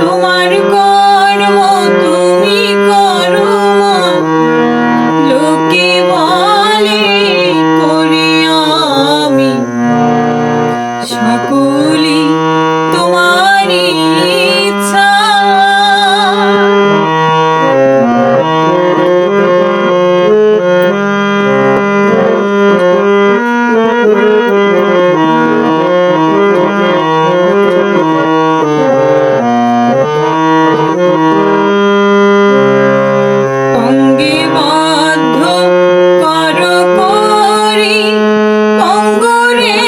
তোমার কর্ম তুমি করে